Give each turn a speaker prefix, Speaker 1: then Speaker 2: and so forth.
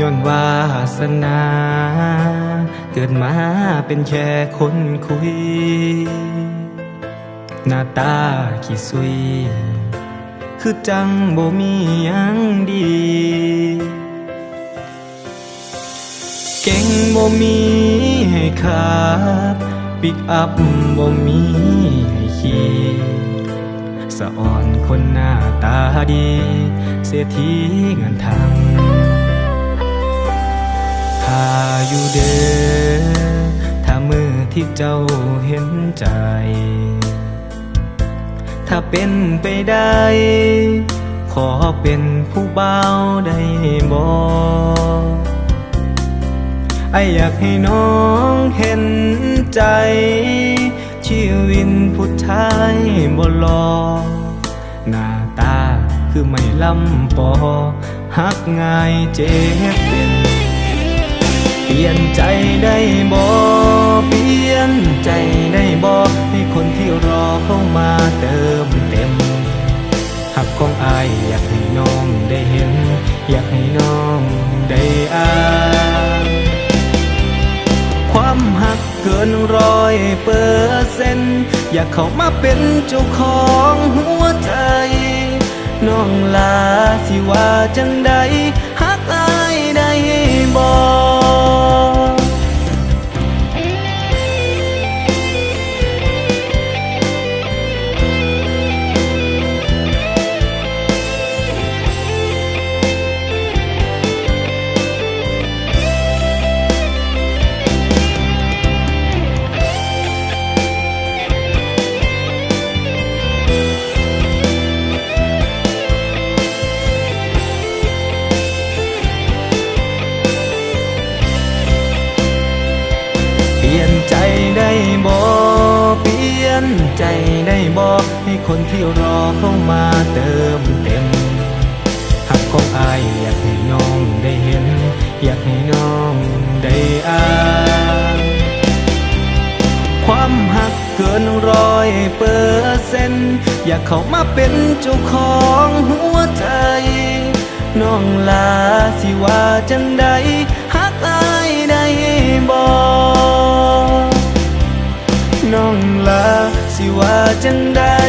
Speaker 1: ย้อนวาสนา เกิดมาเป็นแค่คนคุย หน้าตาขี้สุย คือจังบ่มียังดี เก่งบ่มีให้ขับ ปิกอัพบ่มีให้ขี่สะอ่อนคนหน้าตาดี เสียทีเงินทาง เจ้าเห็นใจ ถ้าเป็นไปได้ ขอเป็นผู้บ่าวได้บ่ไออยากให้น้องเห็นใจ ชีวิตผู้ชายบ่รอหน้าตาคือไม่ลำปอหักง่ายเจ็บเป็น เปลี่ยนใจได้บ่ หักของอายอยากให้น้องได้เห็น อยากให้น้องได้อ่านความหักเกินร้อยเปอร์เซ็นต์อยากเข้ามาเป็นเจ้าของหัวใจ น้องลาสิว่าจังใด ใจได้บอกให้คนที่รอเข้ามาเติมเต็มหักของอายอยากให้น้องได้เห็น อยากให้น้องได้อ่านความหักเกินร้อยเปอร์เซ็นอยากเข้ามาเป็นเจ้าของหัวใจ น้องลาสิว่าจังใดหักอาย 简单。